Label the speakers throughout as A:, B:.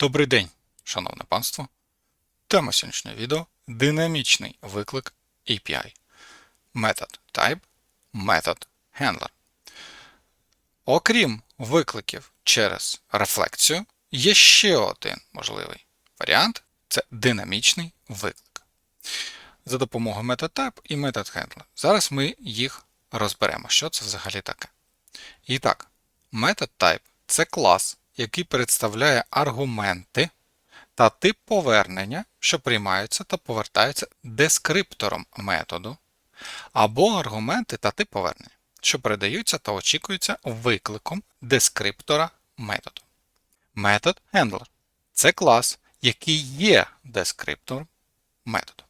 A: Добрий день, шановне панство. Тема сьогоднішнього відео динамічний виклик API. Метод type, метод handler. Окрім викликів через рефлексію, є ще один можливий варіант це динамічний виклик. За допомогою метод type і метод handler. Зараз ми їх розберемо, що це взагалі таке. І так, метод type це клас, який представляє аргументи та тип повернення, що приймаються та повертаються дескриптором методу, або аргументи та тип повернення, що передаються та очікуються викликом дескриптора методу. Метод handler це клас, який є дескриптором методу.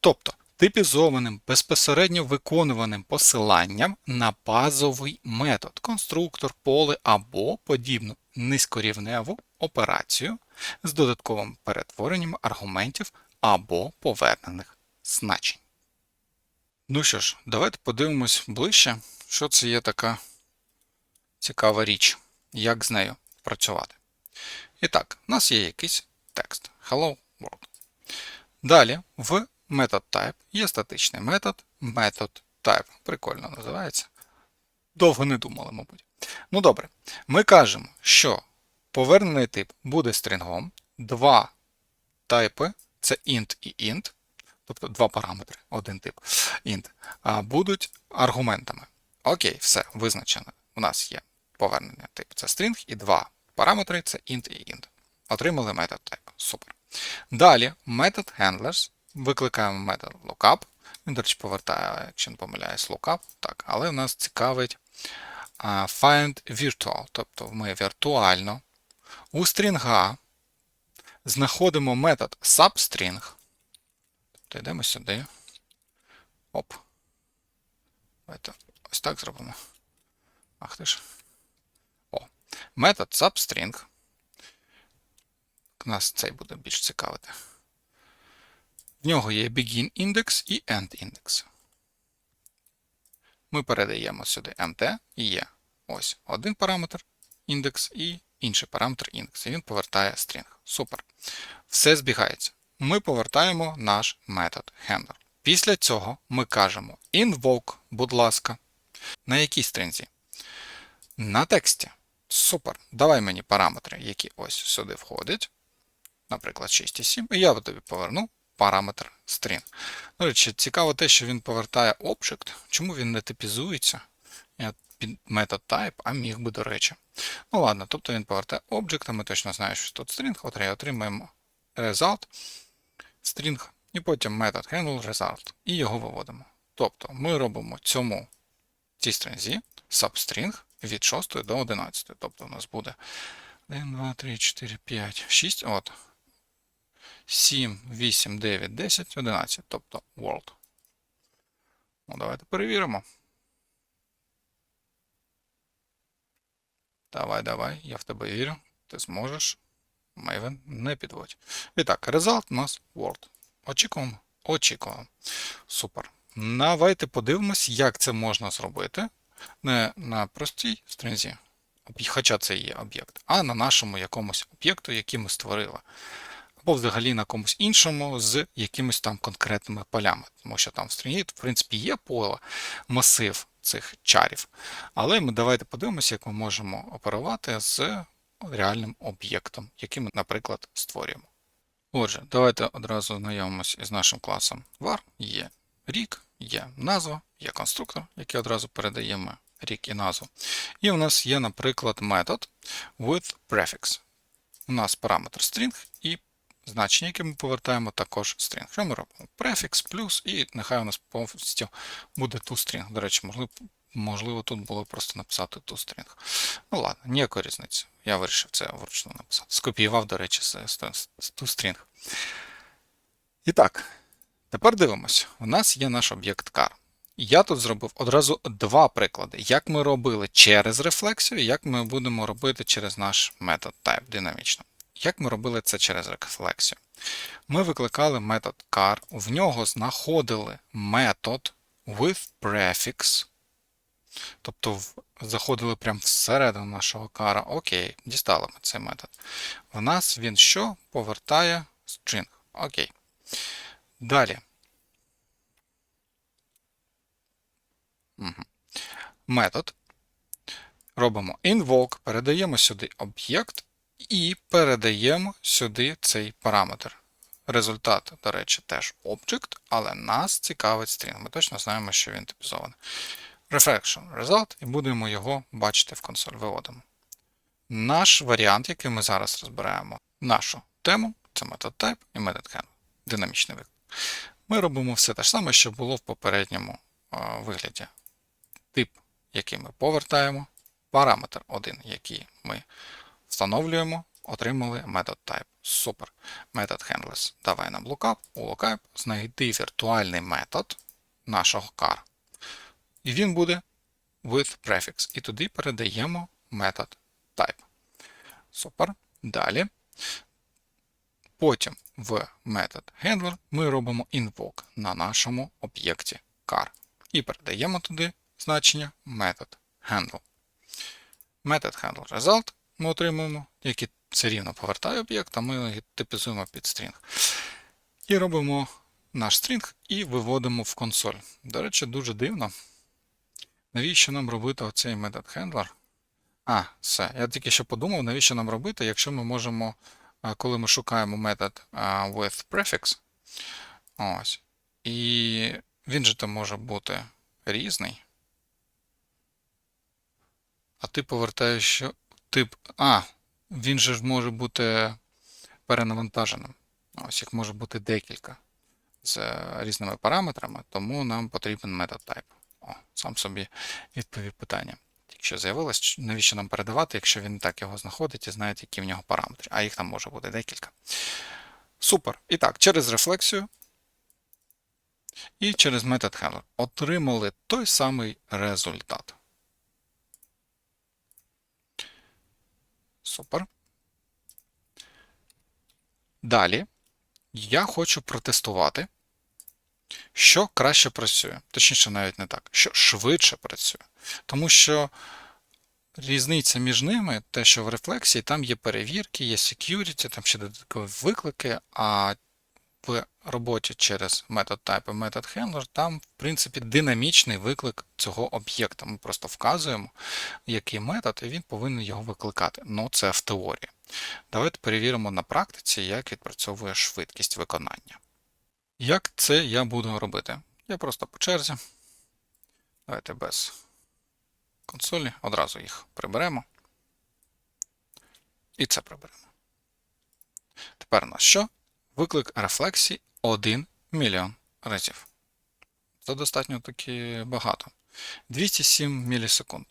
A: Тобто типізованим безпосередньо виконуваним посиланням на базовий метод, конструктор, поле або подібну низькорівневу операцію з додатковим перетворенням аргументів або повернених значень. Ну що ж, давайте подивимось ближче, що це є така цікава річ, як з нею працювати. І так, у нас є якийсь текст Hello World. Далі в метод type є статичний метод, метод type. Прикольно називається. Довго не думали, мабуть. Ну добре, ми кажемо, що повернений тип буде стрінгом, два тайпи це int і int, тобто два параметри, один тип int, будуть аргументами. Окей, все, визначено. У нас є повернення тип це string, і два параметри це int і int. Отримали метод type. Супер. Далі метод handlers. Викликаємо метод lookup. Він, до речі, повертає, якщо не помиляюсь, lookup. Так, але в нас цікавить find virtual, тобто ми віртуально у стрінга знаходимо метод substring. Тобто йдемо сюди. Оп. Давайте ось так зробимо. Ах ти ж. О. Метод substring. Нас цей буде більш цікавити. В нього є begin індекс і end індекс. Ми передаємо сюди mt і є ось один параметр індекс і інший параметр індекс. І він повертає стрінг. Супер. Все збігається. Ми повертаємо наш метод handler. Після цього ми кажемо invoke, будь ласка. На якій стрінзі? На тексті. Супер. Давай мені параметри, які ось сюди входять. Наприклад, 6 і 7. І я тобі поверну параметр string. До речі, цікаво те, що він повертає object. Чому він не типізується під метод type, а міг би, до речі. Ну ладно, тобто він повертає object, а ми точно знаємо, що тут string, от отримаємо result, string, і потім метод handle result, і його виводимо. Тобто ми робимо цьому цій стрінзі substring від 6 до 11. Тобто у нас буде 1, 2, 3, 4, 5, 6. От. 7, 8, 9, 10, 11, тобто world. Ну, давайте перевіримо. Давай, давай, я в тебе вірю. Ти зможеш. Maven, не підводь. І так, result у нас world. Очікуємо. Очікуємо. Супер. Давайте подивимось, як це можна зробити. Не на простій стрінзі, хоча це є об'єкт, а на нашому якомусь об'єкту, який ми створили або взагалі на комусь іншому з якимись там конкретними полями. Тому що там в стрінгі, в принципі, є поле, масив цих чарів. Але ми давайте подивимося, як ми можемо оперувати з реальним об'єктом, який ми, наприклад, створюємо. Отже, давайте одразу знайомимося із нашим класом var. Є рік, є назва, є конструктор, який одразу передаємо рік і назву. І у нас є, наприклад, метод with prefix. У нас параметр string і значення, яке ми повертаємо також string. Що ми робимо? Префікс плюс, і нехай у нас повністю буде toString. До речі, можливо, можливо, тут було просто написати toString. Ну ладно, ніякої різниці. Я вирішив це вручну написати. Скопіював, до речі, з toString. І так, тепер дивимося. У нас є наш об'єкт car. Я тут зробив одразу два приклади, як ми робили через рефлексію, як ми будемо робити через наш метод type динамічно. Як ми робили це через рефлексію? Ми викликали метод car, в нього знаходили метод with prefix. Тобто заходили прямо всередину нашого кара. Окей, дістали ми цей метод. В нас він що? Повертає string. Окей. Далі. Мгм. Метод. Робимо invoke, передаємо сюди об'єкт і передаємо сюди цей параметр. Результат, до речі, теж object, але нас цікавить string. Ми точно знаємо, що він типізований. Reflection result, і будемо його бачити в консоль. Виводимо. Наш варіант, який ми зараз розбираємо, нашу тему, це метод type і handle. Динамічний виклик. Ми робимо все те ж саме, що було в попередньому е, вигляді. Тип, який ми повертаємо, параметр один, який ми встановлюємо, отримали метод type. Супер. Метод handlers. Давай нам lookup, у lookup знайди віртуальний метод нашого car. І він буде with prefix. І туди передаємо метод type. Супер. Далі. Потім в метод handler ми робимо invoke на нашому об'єкті car. І передаємо туди значення метод handle. Метод handle result ми отримуємо, який все рівно повертає об'єкт, а ми типізуємо під string. І робимо наш string і виводимо в консоль. До речі, дуже дивно. Навіщо нам робити оцей метод handler? А, все. Я тільки що подумав, навіщо нам робити, якщо ми можемо, коли ми шукаємо метод а, with prefix, ось, і він же то може бути різний. А ти повертаєш тип. А, він же ж може бути перенавантаженим. Ось їх може бути декілька з різними параметрами, тому нам потрібен type. О, сам собі відповів питання. Якщо з'явилось, навіщо нам передавати, якщо він так його знаходить і знає, які в нього параметри, а їх там може бути декілька. Супер. І так, через рефлексію і через метод handler отримали той самий результат. Супер. Далі я хочу протестувати, що краще працює. Точніше, навіть не так, що швидше працює. Тому що різниця між ними, те, що в рефлексії, там є перевірки, є security, там ще додаткові виклики, а в роботі через метод type і метод handler, там, в принципі, динамічний виклик цього об'єкта. Ми просто вказуємо, який метод, і він повинен його викликати. Ну, це в теорії. Давайте перевіримо на практиці, як відпрацьовує швидкість виконання. Як це я буду робити? Я просто по черзі. Давайте без консолі, одразу їх приберемо. І це приберемо. Тепер у нас що? Виклик рефлексії 1 мільйон разів. Це достатньо таки багато. 207 мілісекунд.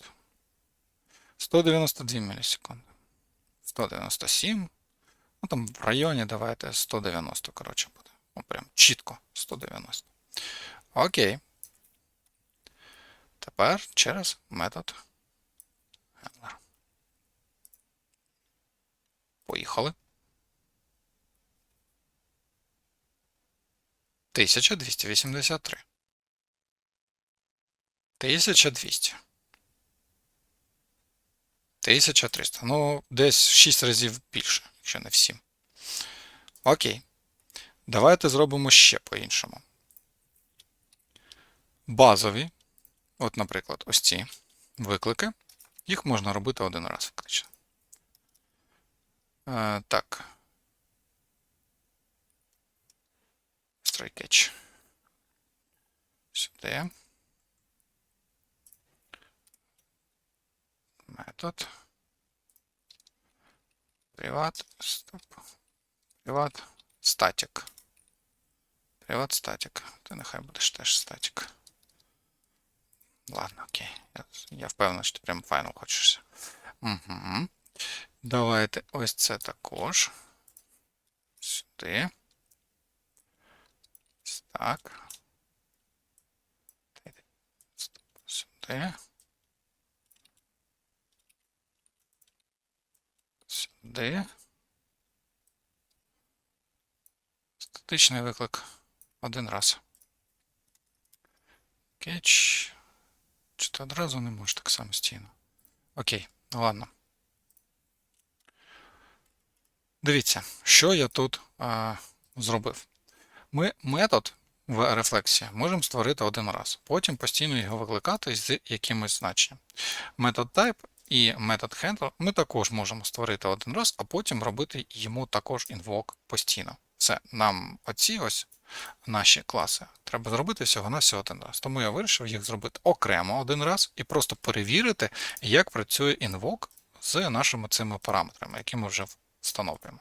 A: 192 мілісекунди. 197. Ну там в районі давайте 190, коротше, буде. Ну, прям чітко 190. Окей. Тепер через метод handler. Поїхали. 1283. 1200. 1300. Ну, десь 6 разів більше, якщо не в 7. Окей. Давайте зробимо ще по-іншому. Базові, от, наприклад, ось ці виклики. Їх можна робити один раз фактично. Е, так. Strike Сюди. Метод. Приват. Стоп. Приват. Статік. Приват статік. Ти нехай будеш теж статік. Ладно, окей. Я, я впевнений, що ти прям файнал хочешся. Угу. Давайте ось це також. Сюди. Так. Стоп, Сюди. Сюди. Статичний виклик. Один раз. Catch. Чи ти одразу не можеш так самостійно? Окей, ладно. Дивіться, що я тут а, зробив. Ми метод в рефлексії можемо створити один раз, потім постійно його викликати з якимось значенням. Метод type і метод handler ми також можемо створити один раз, а потім робити йому також invoke постійно. Все, нам оці ось наші класи треба зробити всього на всього один раз. Тому я вирішив їх зробити окремо один раз і просто перевірити, як працює invoke з нашими цими параметрами, які ми вже встановлюємо.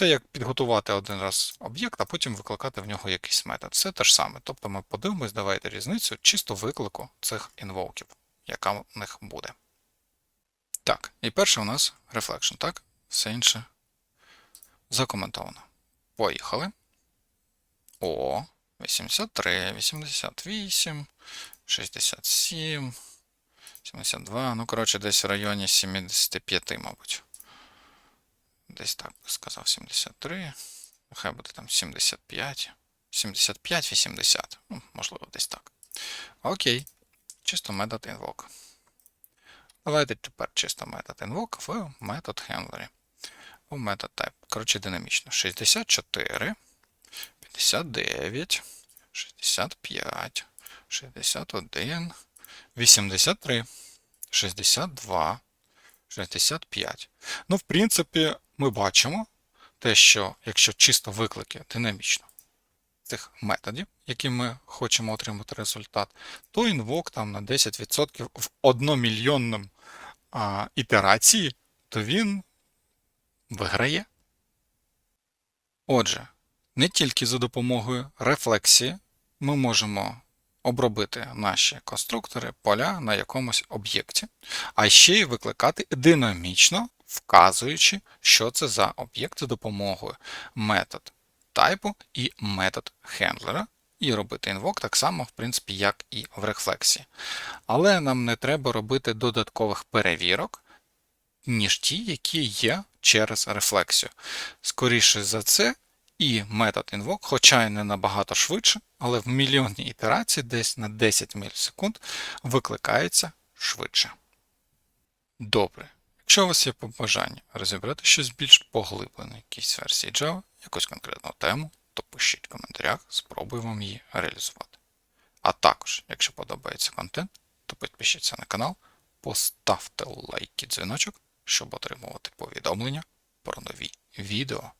A: Це як підготувати один раз об'єкт, а потім викликати в нього якийсь метод. Все те ж саме. Тобто ми подивимось, давайте різницю чисто виклику цих інвоків, яка в них буде. Так, і перше у нас reflection, так? Все інше закоментовано. Поїхали. О, 83, 88, 67, 72. Ну, коротше, десь в районі 75, мабуть. Десь так би сказав 73. Нехай буде там 75. 75-80. Ну, можливо, десь так. Окей. Чисто метод invoke. Давайте тепер чисто метод invoke в метод handler. У метод type. Коротше, динамічно. 64, 59, 65, 61, 83, 62, 65. Ну, в принципі, ми бачимо те, що якщо чисто виклики динамічно цих методів, які ми хочемо отримати результат, то інвок там на 10% в одномільйонному ітерації, то він виграє. Отже, не тільки за допомогою рефлексії ми можемо обробити наші конструктори поля на якомусь об'єкті, а ще й викликати динамічно, вказуючи, що це за об'єкт за допомогою метод тайпу і метод хендлера, і робити інвок так само, в принципі, як і в рефлексії. Але нам не треба робити додаткових перевірок, ніж ті, які є через рефлексію. Скоріше за це, і метод invoke, хоча й не набагато швидше, але в мільйонній ітерації десь на 10 мілісекунд викликається швидше. Добре. Якщо у вас є побажання розібрати щось більш поглиблене, якійсь версії Java, якусь конкретну тему, то пишіть в коментарях, спробую вам її реалізувати. А також, якщо подобається контент, то підпишіться на канал, поставте лайк і дзвіночок, щоб отримувати повідомлення про нові відео.